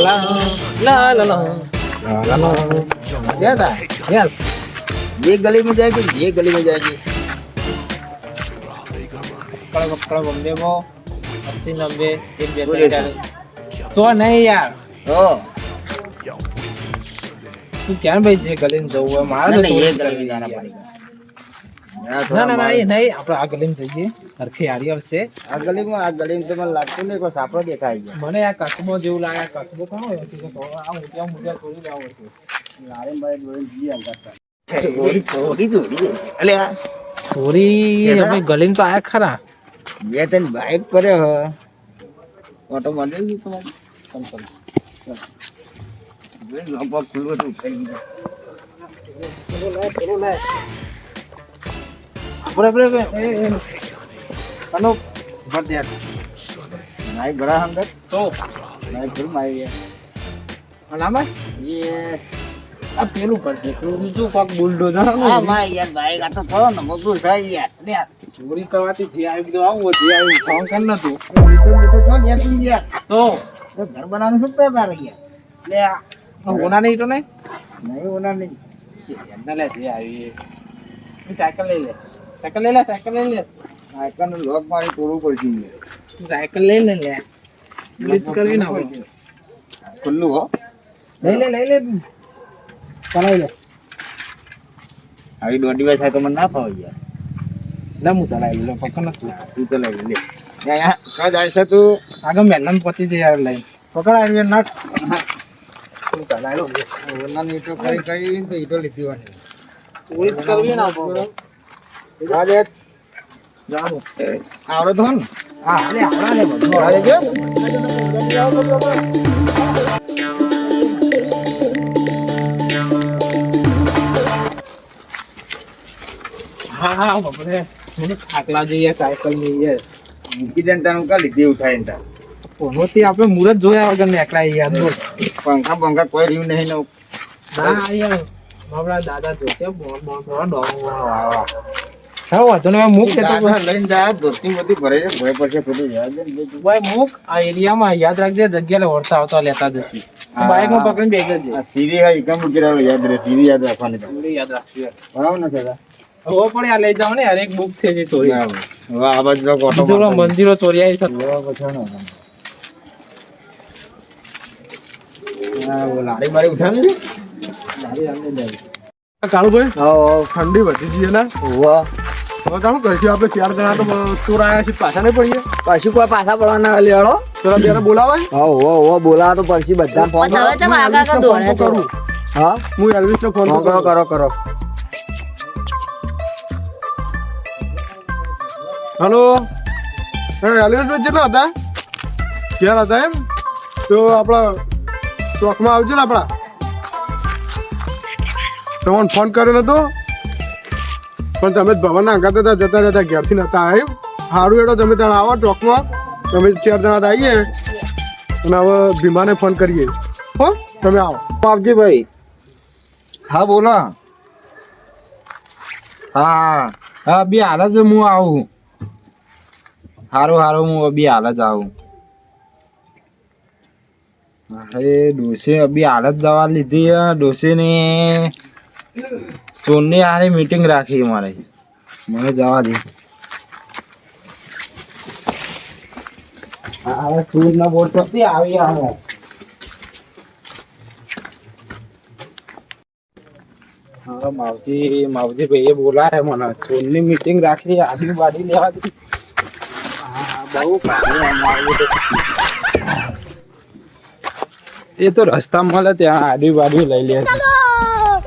La la la la. La la la. क्या था yes ये गली में जाएगी ये गली में जाएगी पकड़ पकड़ बम्बे वो अस्सी नब्बे एक बेहतर सौ नहीं यार ओ तू क्या भेज गली में जाऊँ मारा तो ये गली में जाना पड़ेगा ના આ ગલીમાં જઈએ. હરખી હારી આવશે. આ ગલીમાં આ ગલીમાં તો લાગતું નહીં કોઈ સાપડો દેખાય છે. મને આ કસબો જેવું લાગે કસબો કોણ હોય? આ મોટા મોટા થોડી લાવો છે. લારે મારે જોડે ગલીમાં તો આયા ખરા. બે તને બાઈક કર્યો હો. ઓટો મળી ગઈ તમારી? ગયું એ એ અનો ભર દે નાઈ બડા અંદર તો નાઈ ફૂલ આવી ગયા અનામાં એ આ પેલું પર દે પેલું બીજું કોક બુલડોઝર હા માં યાર ભાઈ આ તો થયો ને મગું થાય યાર ચોરી કરવાથી જે આવી બધું આવું જે આવ્યું ફોન કર નતું મીઠો મીઠો છો ને યાર તું યાર તો તો ઘર બનાવવાનું શું પેપર યાર એટલે આ ઓના નહીં તો નહીં નહીં ઓના નહીં એમને લે જે આવી સાયકલ લઈ લે સાયકલ લઈ લે સાયકલ લઈ લે. આઈકન લોક મારી તોડવું પડશે તું સાયકલ લઈ લે લે. બ્લીચ કરવી ના હોય ખુલ્લું હો. લઈ લે લઈ લે. ચલાવી લે. આવી દોઢી વાર થાય તો મને ના ફાવે યાર. લે હું ચલાવી લે પકડ નથી તું. તો લઈ લે. અહીંયા કા જાય છે તું? આગળ મેલન પહોંચી જાય યાર લઈ પકડ આવી નાખ તું ચલાવી લો. ઓના નહીં તો કઈ કઈ તો ઈટો લીધી હોય. કરવી ના પડે. રાજે આવડે તો હા લે બધું રાજે જો હા હા મને થાકલા જઈએ સાયકલ લઈએ યાર મૂકી દે ને તારું કા લીધી ઉઠાય ને ઓનોથી આપણે મુરત જોયા વગર નીકળાય યાર પંખા પંખા કોઈ રહ્યું નહીં ને. ના યાર આપણા દાદા જોશે બોલ બોલ બોલ ડોંગ વાળા. હા વાંધો નહીં મૂક છે તો લઈને જા ધોતી બધી ભરે ભય પડશે ખોટું યાદ છે ભાઈ મૂક. આ એરિયામાં યાદ રાખજે જગ્યા લે વળતા આવતા લેતા જશું. બાઇકમાં પકડીને બેગ જ સીરી હા એકમ યાદ રહે સીરી યાદ રાખવાની છે. યાદ રાખજો. બરાબર ને દાદા? હવે પડે આ લઈ જાવ ને યાર એક બુક થઈ જઈ ચોરી. વાહ આ બાજુ તો ઓટો બીજું મંદિરો ચોરી આવી લેવા પછી લારી બારી ઉઠાવી છે લારી આમને કાળુભાઈ? હા ઠંડી વધી ગઈ ને? વાહ. ચાલુ કરશું આપણે ચાર જણા તો ચોર આયા છે પાછા નહીં પડીએ. પાછું કોઈ પાછા પડવાના લેવાડો પેલા બેને બોલાવાય. હા હો હો બોલાવા તો પડશે બધા ફોન હું એલ્વિસને ફોન તો કરું. હા? હું એલ્વિસને ફોન ફોન કરો. કરો કરો હલો? હા એલ્વિસભાઈ હતા? ક્યાં હતા એમ? તો આપણા ચોકમાં આવજો ને આપણા. તમને ફોન કર્યો નતો? પણ તમે ભવનના અંગાત હતા, જતા જતા ઘેરથી નતા આવ્યું સારું એડો તમે ત્યાં આવો ચોકમાં. તમે ચાર જણા આવીએ અને હવે ભીમાને ફોન કરીએ. હો, તમે આવો. આપજી ભાઈ. હા, બોલો. હા હા, બી હાલ જ હું આવું. હારું હારું, હું બી હાલ જ આવું. અરે, ડોસે અભી હાલ જ દવા લીધી ડોસે ડોશીની સોનની હારે મીટિંગ રાખી મારે. મને જવા દે. માવજી માવજી ભાઈએ બોલાય મને. સોનની મીટિંગ રાખી આડી બાડી લેવા. એ તો રસ્તા મળે, ત્યાં આડી બાડી લઈ લે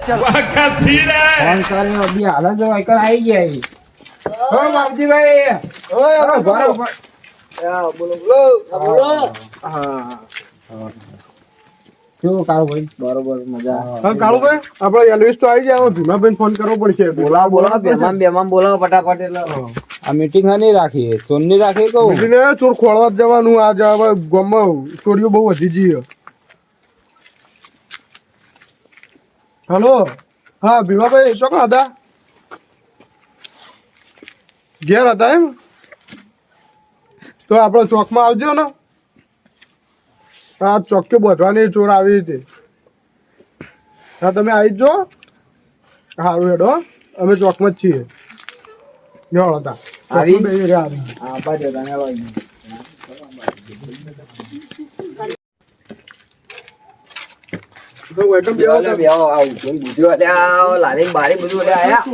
ફોન કરીને અભી હાલ જ વાયકલ આવી ગયા ઈ. હો માવજીભાઈ બરો, બરો, બરો. બોલો બોલો. હા કેવું કાળું ભાઈ બરોબર મજા. હા કાળુભાઈ આપણે એલ્વિસ તો આવી જાય ભીમાભાઈ ફોન કરવો પડશે. બોલાવો બોલાવો બેમાન બેમાન બોલાવો ફટાફટ એટલે. આ મીટિંગ હા નહીં રાખી સોનની રાખી કહું? ચોર ખોળવા જવાનું. આ જવા ગોમ ગામમાં ચોરીઓ બહુ વધી ગઈ હલો. હા ભીમાભાઈ ચોકન હતા? ઘેર હતા એમ? તો આપણે ચોકમાં આવજો ને. આ ચોક્કે બોધવાની ચોર આવી હતી. હા તમે આવી જ. સારું હેડો અમે ચોકમાં જ છીએ. જોડો હતા. આવી. હા બાજુ તને બાજુ તો welcome બેહો બેહો તમે. બેહો આવું કોઈ બીજું અલ્યા લારી બારી બધું અલ્યા આયા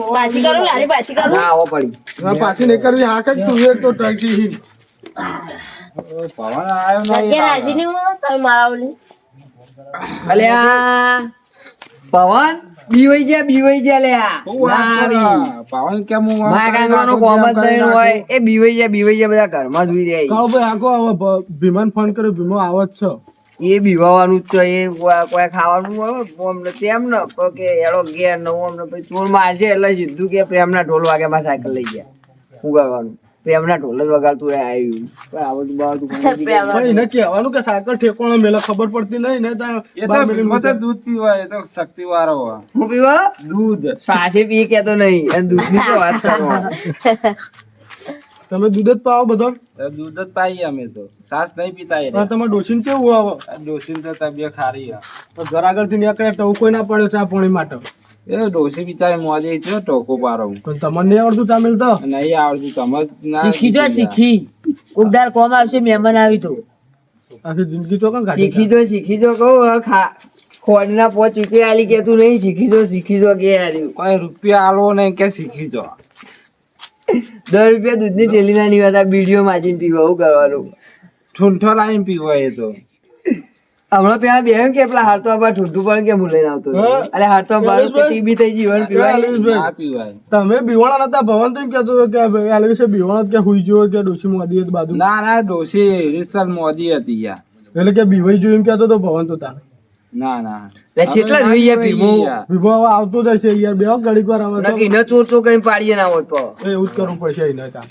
પાછી કરું લારી પાછી કરું ના આવો પડી હા, પાછી નહીં કરવી હા કઈ તું એક તો હી. પવન આવ્યો રાજી નહીં તમે મારા ઓલી અલ્યા પવન બીવાઈ ગયા બીવાઈ ગયા લ્યા હું વાત ના કરું? આવી. પવન કેમ હું નાખું, કોમ જ નહીં હોય એ બીવાઈ ગયા બીવાઈ ગયા બધા ઘરમાં જોઈ જાય ભાઈ આખો હવે ભ- ફોન કર્યો ભીમો આવો જ છો એ બીવાવાનું જ એ કોઈ ખાવાનું હોય અમને તેમ ને કે એડો ઘેર નવું અમને પછી ચોર મારશે એટલે સીધું કે પ્રેમના ઢોલ વાગે માં સાયકલ લઈ ગયા ઉગાડવાનું. પ્રેમના ઢોલ જ વગાડતું એ આવ્યું પણ આ બધું બાવડું ખબર નથી. એને કહેવાનું કે સાયકલ ઠેકોણો મેલે ખબર પડતી નહીં ને એ તો દૂધ પીવા એ તો શક્તિ વાળો હું પીવા? દૂધ. સાસે પી કેતો નહીં અને દૂધની વાત કરો તમે દૂધ જ પાવો બધો દૂધ જ પાઈએ અમે તો. સાસ નહીં પીતા એ તમે તમારે કેવું આવે? ડોસીન તો તબિયત ખારી તો ઘર આગળથી નીકળે તો કોઈ ના પડ્યો ચા પાણી માટે. એ ડોસી બિચારે મોજે છે ટોકો પારો પણ તમને નહીં આવડતું ચા મિલતો? નહીં આવડતું તમે શીખી જો શીખી. કોકદાર કોમ આવશે મહેમાન આવી તો. આખી જિંદગી ચોકન કાઢી શીખી જો શીખી જો કહું ખા ખોડના પોચ રૂપિયા આલી કે તું નહીં શીખી જો શીખી જો કે હાર્યું કોઈ રૂપિયા આલો નહીં કે શીખી જો. દસ રૂપિયા દૂધની થેલી ના નહીં હતા બીડીઓ માજીને પીવા એવું કરવાનું? ઠૂંઠો લાવીને પીવો એ તો. હમણાં પેલા બે કે પેલા હારતો આબા ઠૂંઠું પણ કેમ ભૂલે આવતો? અરે હારતો આબા ટીબી થઈ જીવન પીવાય. ના આલુષભાઈ, પીવાય. તમે બીવાણા નતા ભવન તો એમ કહેતો હતો કે ભાઈ આ વિશે બીવાણા કે હુઈ જો કે ડોસી મોદી હતી બાજુ? ના ના ડોસી રિસલ મોદી હતી યાર. એટલે કે બીવાઈ જોયું એમ કહેતો હતો ભવન તો તાર ના ના. લે કેટલા જોઈએ પીવાય ભીમો. હવે આવતો જ યાર બે ઘડીક વાર આવે તો ન ચોર તો કઈ પાડીએ ના હોત તો. એવું જ કરવું પડશે એને ચા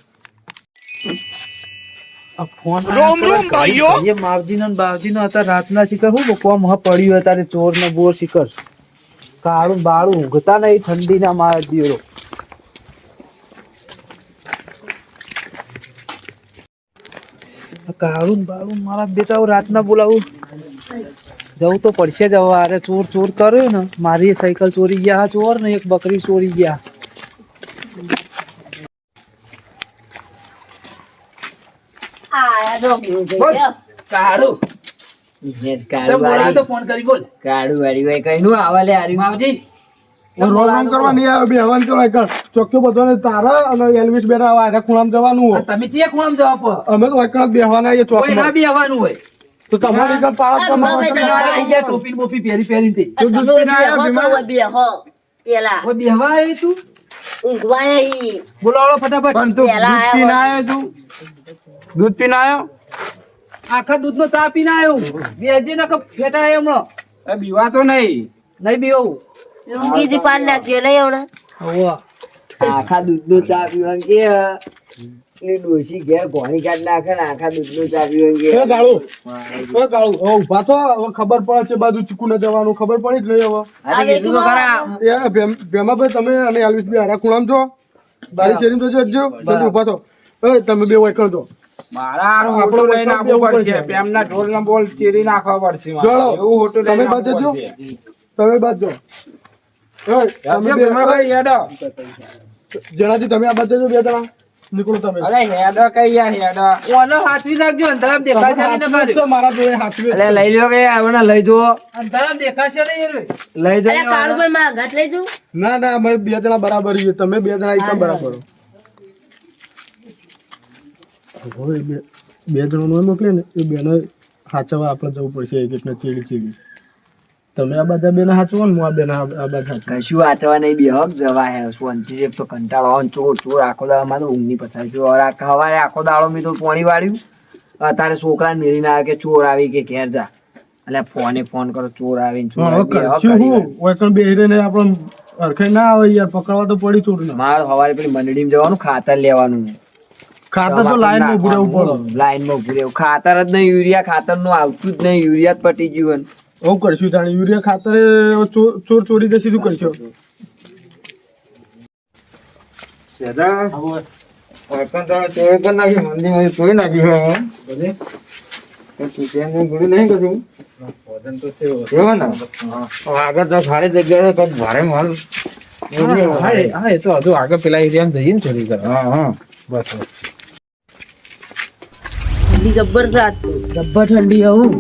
આ ફોન ભાઈએ માવજી નો બાવજી નો હતા રાતના શિખર હું કોમ હ પડ્યું હતા ચોર ને બોર શિખર. કાળું બાળું ઊંઘતા નહીં ઠંડી ના મારા દીવરો આ કાળું બાળું મારા બેટા રાતના બોલાવું. જવું તો પડશે જ હવે. અરે ચોર ચોર કર્યો ને. મારી સાયકલ ચોરી ગયા ચોર ને એક બકરી ચોરી ગયા. બે તમે ચિયા ખૂણામાં જવાબ અમે તો વાયકણા બેહવાના બી આવવાનું હોય. તો તમારી ઘર પાળા આ ભાઈ તમારા ગયા ટોપી ને પહેરી પહેરી તે. તમે બેહો તો હવે બેહો. પેલા. ઓય બેહવા આવી તું? ઊંઘવા આઈ. બોલાવો ફટાફટ. પણ તું દૂધ પીને આયા આવ્યો તું? દૂધ પીને આવ્યો? આખા દૂધનો ચા પીને આવ્યો બેજી ને ફેટા આવ્યો હમણાં. એ બીવા તો નહીં. નહીં બીવું ઊંઘીથી પાડ નાખજો નહીં હમણાં. આખા દૂધનો ચા પીવાનું કે એ ડોશી ઘેર ઘોણી કાઢ નાખે ને આખા દૂધનું પીવાનું કે એ ગાળું. એ ગાળું. હવે ઊભા તો હવે ખબર પડે છે બાજુ ચીકુ ને જવાનું. ખબર પડી જ નહીં હવે? આ કીધું તો ખરા. એ ભેમાભાઈ તમે અને એલવિસ બે હારા ખૂણામ છો બારી શેરીમાં તો જજો. થો. એ તમે બે વાય કરજો. મારા હારું આપણો લઈને આવવું પડશે પડશે? પેમના ઢોલ ના બોલ ચીરી નાખવા પડશે એવું હોટો તમે લઈને બાજુ આવવું તમે બાદ તમે તમે બે. ભીમાભાઈ તમે આ બાજુ બે જણા. નીકળો તમે. અરે હેડો કઈ યાર હેડો. ઓનો હાથવી નાખજો અંતરામ દેખાશે નહીં તમારે છો, મારા જોડે હાથવી એટલે લઈ લ્યો કે આવડે લઈ જો અંતરામ દેખાશે નહીં યાર લઈ જો અરે કાળુભાઈ માં ઘાટ લઈ જો ના ના અમે બે જણા બરાબર છે તમે બે જણા એકદમ બરાબર હો. બે બે નો મોકલે ને એ બેનો સાચવવા આપણે જવું પડશે એક એકને ચીડી ચીડી તમે આ બધા બેન હાચવો ને હું આ બેન આ આ કશું વાંચવા નહીં બે હક જવા હે શાંતિ એક તો કંટાળો આવે ચોર ચોર આખો દાડો મારે ઊંઘની પથારી જો હવે હવારે આખો દાડો મેં તો પોણી વાળ્યું. અત્યારે છોકરાને મેળી ના કે ચોર આવી કે ઘેર જા. એટલે ફોને ફોન કરો ચોર આવીને ચોર આવી. બે હીરે ને આપણે અરખાઈ ના આવે યાર પકડવા તો પડી ચોર મારે સવારે પેલી મંડળીમાં જવાનું ખાતર લેવાનું ખાતર તો લાઈનમાં ઉભું રહેવું પડે. લાઈનમાં ઉભું રહેવું. ખાતર જ નહીં યુરિયા ખાતરનું આવતું જ નહીં યુરિયા જ પટી ગયું એવું કરશું તાણે યુરિયા ખાતરે ચોર ચોર ચોરી જશે શું કરશો ટીચરની ગોળી નહીં કશું? વજન તો થયો એવો ને? હવે આગળ તો ખાલી જગ્યાએ કંઈક ભારે માલ. હા, હા, એ- તો હજુ આગળ પેલા એરિયામાં જઈએ ને ચોરી કરવા હા હા. બસ ઠંડી જબ્બર સાત જબ્બર ઠંડી હું.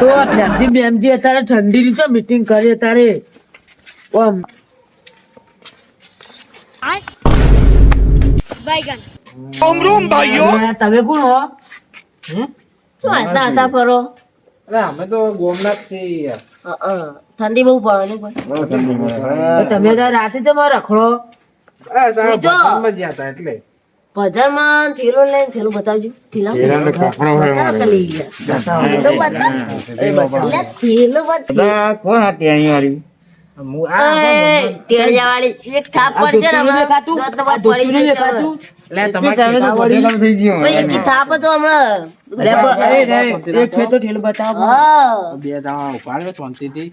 તો પ્રેમજી બેમજી અત્યારે ઠંડી ની મીટિંગ કરીએ તારે ઓમ. તમે કોણ હો? શું હતા હતા ફરો અમે તો ગોમના છીએ યાર. અ, અ. ઠંડી બહુ પડે ને તમે તો રાતે જમા રખડો. એટલે. બજારમાં થેલો લઈને થેલો બતાવજો. થેલા પેલા તો કાકડો હોય બતાવ મારે. કલી ગયા. થેલો બતાવ એટલે થેલો બતાવ પેલા કોણ આ ટેણી વાળી? હું આ એ, ટેડિયાવાળી એક થાપ પડશે ને હમણાં. તો બે દાણા ઊભા રહે શાંતિથી.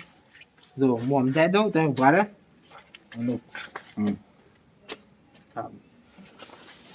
જો હું સમજાઈ દઉં તમે ઊભા રહે હલો. હમ. સારું. સોનામાં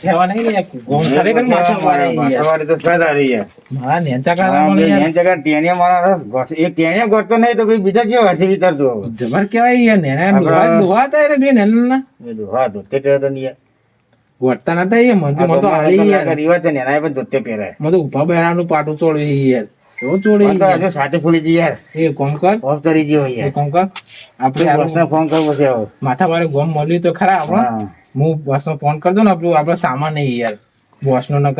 ગોઠેવા નહીં ને ગોમ ખરેખર માથા મારે યાર. તો સદારી છે. હા, કાઢા બે મળે યાર. એની જગ્યાએ મારા રસ ગોઠ- એ ટેણીયા ગોઠતો નહીં તો કોઈ બીજા જેવા હશે વિચારતો જબર કેવાય યાર નેના થાય હતા બે નેના એ જો, હા, તો નહીં. ગોઠતા નતા યાર મને તો- તો તો મને તો યાર લાગે છે ને પણ ધોતે પહેરાય. મને તો ઊભા બેરાનું પાટું ચોળી તો યાર એ એ. માથા વારે ગોમ મળ્યું તો ખરા આપણે હા. બોસનો ફોન કરી દઉં ને આપણું આપડે સામાન નહીં યાર. બોસનો નો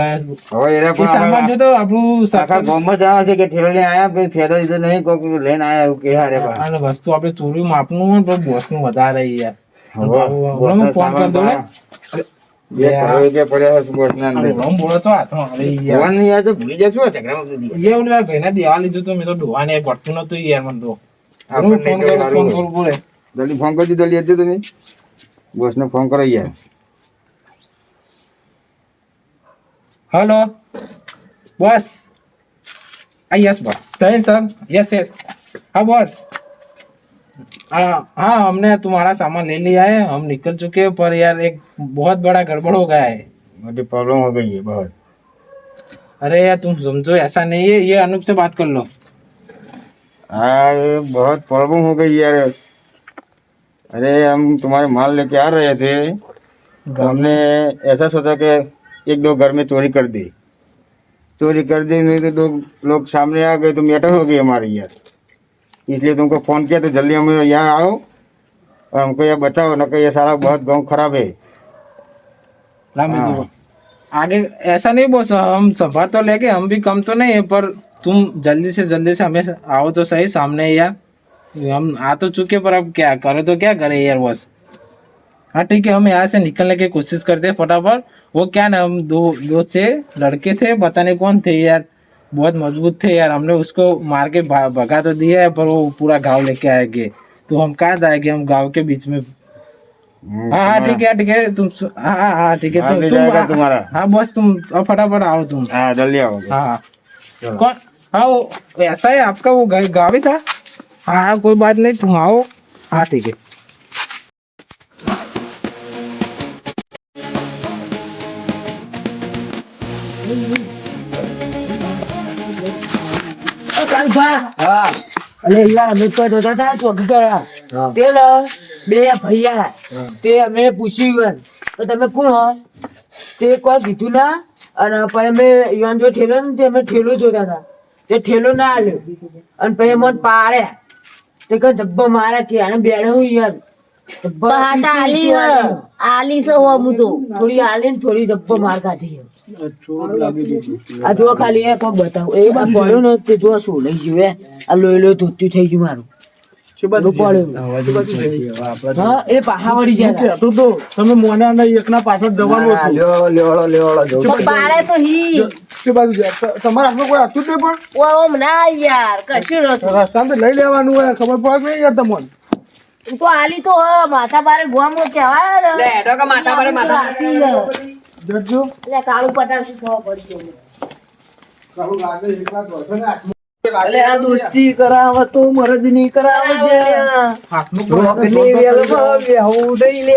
હવે એને પણ સામાન જો તો આપણું સાખા ગામમાં જવાનું છે કે ઠેલો લઈને આયા પછી ફેદો દીધો નહીં કોક લઈને આયા એવું કે હારે બા. અને વસ્તુ આપણે ચોરી માપનું હોય પણ બોસનું વધારે યાર. હવે ફોન કરી દઉં ને. ફોન કરી હજુ તમે. બોસને ફોન કરો યાર હેલો બોસ આ यस बॉस सही सर यस यस हाँ बॉस हाँ हाँ हमने तुम्हारा सामान ले लिया है हम निकल चुके हैं पर यार एक बहुत बड़ा गड़बड़ हो गया है मोटी प्रॉब्लम हो गई है बहुत अरे यार तुम समझो ऐसा नहीं है ये अनूप से बात कर लो हाँ ये बहुत प्रॉब्लम हो गई यार अरे हम तुम्हारे माल लेके आ रहे थे तो हमने ऐसा सोचा कि एक दो घर में चोरी कर दी चोरी कर दी नहीं तो दो लोग सामने आ गए तो मैटर हो गई हमारी यार इसलिए तुमको फोन किया तो जल्दी हम यहाँ आओ और हमको ये बताओ न कि ये सारा बहुत गांव खराब है राम हाँ। जी, आगे ऐसा नहीं बोस हम सफर तो लेके हम भी कम तो नहीं है पर तुम जल्दी से जल्दी से हमें आओ तो सही सामने यार हम आ तो चुके पर अब क्या करे तो क्या करे यार बस हाँ ठीक है हम यहाँ से निकलने की कोशिश करते हैं फटाफट। वो क्या ना हम दो दो से लड़के थे पता नहीं कौन थे यार। बहुत मज़बूत थे यार हमने उसको मार के भगा तो दिया है पर वो पूरा गाँव लेके आएँगे। तो हम कहाँ जाएँगे हम गाँव के बीच में? हम्म, हाँ हाँ ठीक है ठीक है तुम हाँ हाँ हाँ ठीक है हाँ, तुम तुम हाँ, तुम्हारा। हाँ बस तुम अब फटाफट आओ तुम। हाँ जल्दी आओ। हाँ हाँ। कौन? हाँ वो ऐसा है आपका वो गाँव ही था? हाँ हाँ कोई बात नहीं तुम आओ हाँ ठीक है હા અલે યાર અમે તો જોતા હતા ચોકી ગયા તે ને બે ભૈયા તે અમે પૂછ્યું ઈવન તો તમે કોણ હો તે કોઈ કીધું ના અને પછી અમે ઈવન જો ઠેલો ને તે અમે ઠેલો જોતા હતા તે ઠેલો ના આલ્યો અને પછી મને પાડ્યા તે કે જબ્બો મારે કે આને બેડે હું યાર જબ્બો બહાટા આલી આલી છે હું તો થોડી આલી ને થોડી જબ્બો માર કાઢી આ જો ખાલી એ કોક બતાવો એ બા પડ્યો ને તે જો શું લઈ ગયું આ લોહી લોહી ધોત્યું થઈ ગયું મારું લઈ લેવાનું હોય ખબર પડે નહીં યાર તમને? તું તો આલી તો હ માથા બારે ગોમ કેવાય ને લે હેડો કે માથા પર માથા. જજો. એટલે કાળું પટાણ શું ખબર પડી ગયું કાળું લાગે એકલા જ ને. અલે આ દોસ્તી કરાવ તો મરદની કરાવ રોકની વેલમાં બેહું ડઈ લે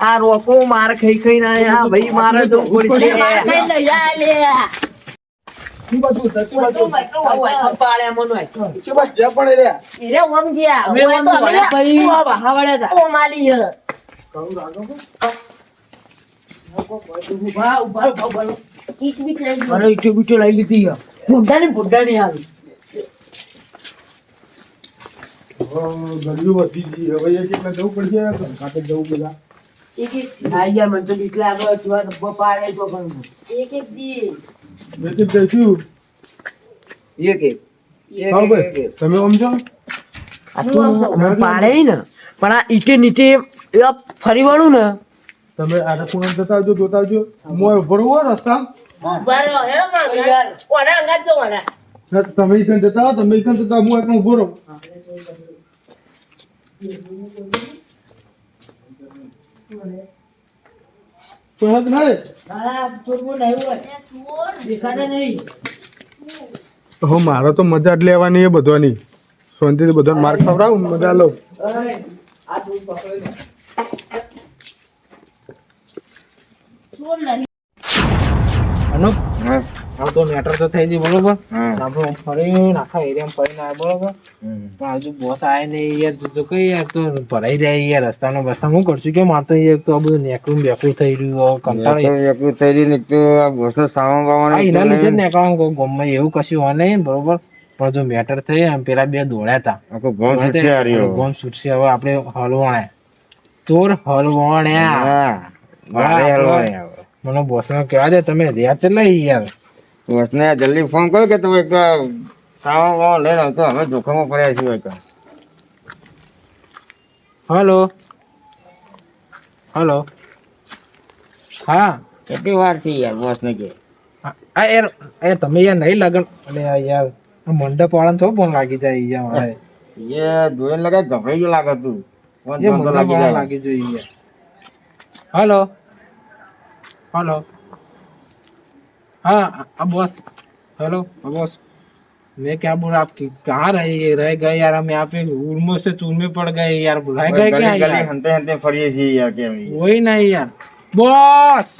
આ રોકો માર ખાઈ ખાઈ ના આયા ભાઈ મારે તો પડશે જા લે શું બાજુ શું બાજુ? પાડે મનો શું બાજુ પણ એ રહ્યા. ઓમ જ્યા. અમે ઓય તો અમે ભાઈ. પાહા વળ્યા હતા. ઓમ આલી હ. ઊભા ઊભા ઊભા ઊભા ઈટો બીટો લઈ લીધી યાર ફૂંડા ની ફૂંડા ની આવી હવે વધી ગઈ. હવે એક એકલા જવું પડશે ઘંટાટે જવું બધા. એક એક હા યાર મને તો બીક લાગે છુઆ ડબ્બો પાડે તો પણ. એક એક દી. વેચી જ જઈશું. એક એક. તમે આમ આ તો પાડે ને. પણ આ ઈટે નીચે ફરી વળું ને. તમે આ પૂનમ જતા આવજો જોતા આવજો. મોય રસ્તા. ભરો હેડો ઓના અંગાત જો ઓના તમે ઈકન જતા આવો તમે ઈકન જતા હું એકલો ઊભો રહું નહીં દેખાડે નહીં હો મારે તો મજા જ લેવાની એ બધાની શાંતિથી બધાને માર્ક ખવડાવું મજા લઉં ચોર નહીં અનુપ હા. તો મેટર તો થઈ ગઈ બરોબર? આપણે ફરી આખા એરિયામાં ફરીને આવ્યા બરોબર? પણ હજુ બોસ આવે ને યાર તું તો કઈ યાર તો ભરાઈ જાય યાર રસ્તાનો બસ્તા હું કરશું કે મારે તો યાર તો આ બધું નેકરું બેકરું થઈ રહ્યું કંટાળો તો થઈ રહ્યું ને તો આ બોસનો સામાન બામાન એના લીધે નેકળવાનું ગમમાં એવું કશું હોય નહીં બરોબર? પણ જો મેટર થઈ એમ પેલા બે દોડ્યા હતા આખું ગામ છૂટશે આ રહ્યો. ગોમ છૂટશે. હવે આપણે હલવાણ્યા. ચોર હલવાણ્યા હા. હા. મને બોસને કહેવા દે તમે રહ્યા છે લઈ યાર. બોસને જલ્દી ફોન કરો કે તમે એક સામાન બામાન લઈને આવતો અમે જોખમમાં પડ્યા છીએ એક. હલો. હલો. હા. કેટલી વાર છે યાર બોસને કે? આ આ યાર એ તમે યાર નહીં લગન અરે યાર મંડપ વાળાને થોડો ફોન લાગી જાય યાર મારે. એ જોઈને લગાય ગભરાઈ ગયું લાગે તું. ફોન લાગી જાય. લાગી જોઈએ યાર. હલો. हेलो हाँ अब बस। Hello boss. मैं क्या बोल रहा आपकी कहाँ रहे ये रह गए यार हम यहाँ पे? उर्मो से चूरमे पड़ गए यार। रह गए क्या यार? हंते हंते यार क्या वही नहीं यार। बॉस!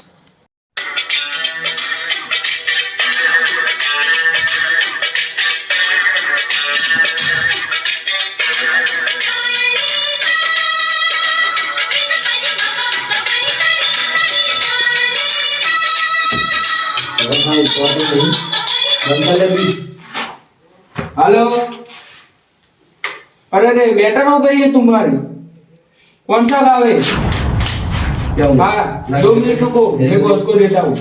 हेलो अरे अरे बेटर हो गई है तुम्हारी कौन सा गाँव है हाँ दो मिनट रुको मैं बॉस को लेता हूँ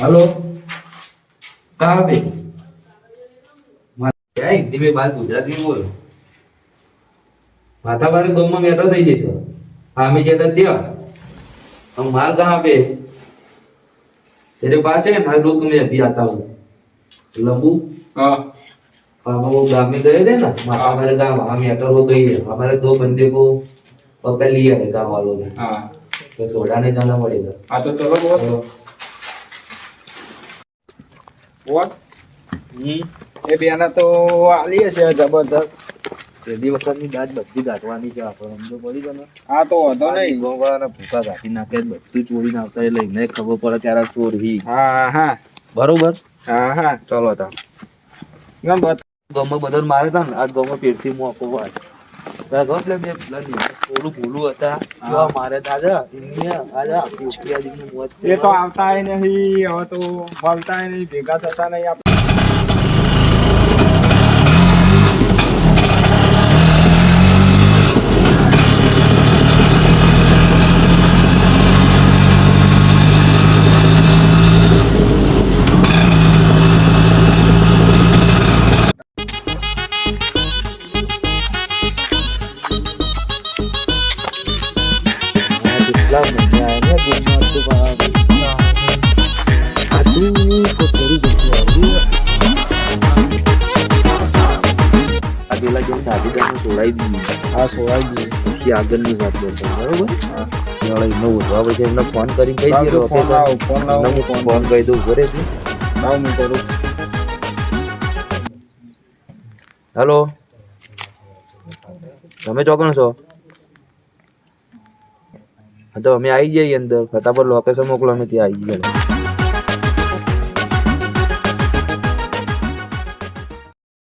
हेलो कहाँ पे क्या हिंदी में बात गुजराती में बोलो माता बारे गाँव में मेट्रो થઈ જશે हाँ मैं जता ત્યાં हम माल कहाँ पे है? तेरे पास है ना रुक मैं अभी आता हूँ लंबू हाँ पापा वो गांव में गए थे ना माता हमारे गांव वहाँ मैटर हो गई है हमारे दो बंदे को पकड़ लिया है गांव वालों ने हाँ तो छोड़ाने जाना पड़ेगा हाँ तो चलो बॉस तो બોસ એ બેના તો આલી હશે જબરદસ્ત પેલી વખતની દાંત બધી ગાંઠવાની છે આપણે સમજો પડી તમે હા તો વધો નહીં. ગોવાળાના ભૂકા ગાંઠી નાખે બધું ચોરી નાખતા એટલે એમને ખબર પડે ત્યારે ચોરી. હા હા. બરોબર? હા હા. ચલો તા. ગમ ગમો બધો મારે તા ને આ ગમે પેટથી મોકો ઘર એટલે બે પેલા ભૂલું હતા કેવા મારે તાજા એ તો આવતા નહીં હવે તો મળતા નહીં ભેગા થતા નહીં પેલા જેમ સાદી ગામમાં સોડાઈ પછી આગળની વાત કરતા બરોબર ચાલો એમને ઉઠવા પછી એમને ફોન કરીને કહી દઈએ ફોન હું ફોન કહી દઉં ઘરે છે કરું હેલો. તમે ચોકણ છો? તો અમે આવી જઈએ અંદર. ફટાફટ લોકેશન મોકલો અમે ત્યાં આવી જઈએ.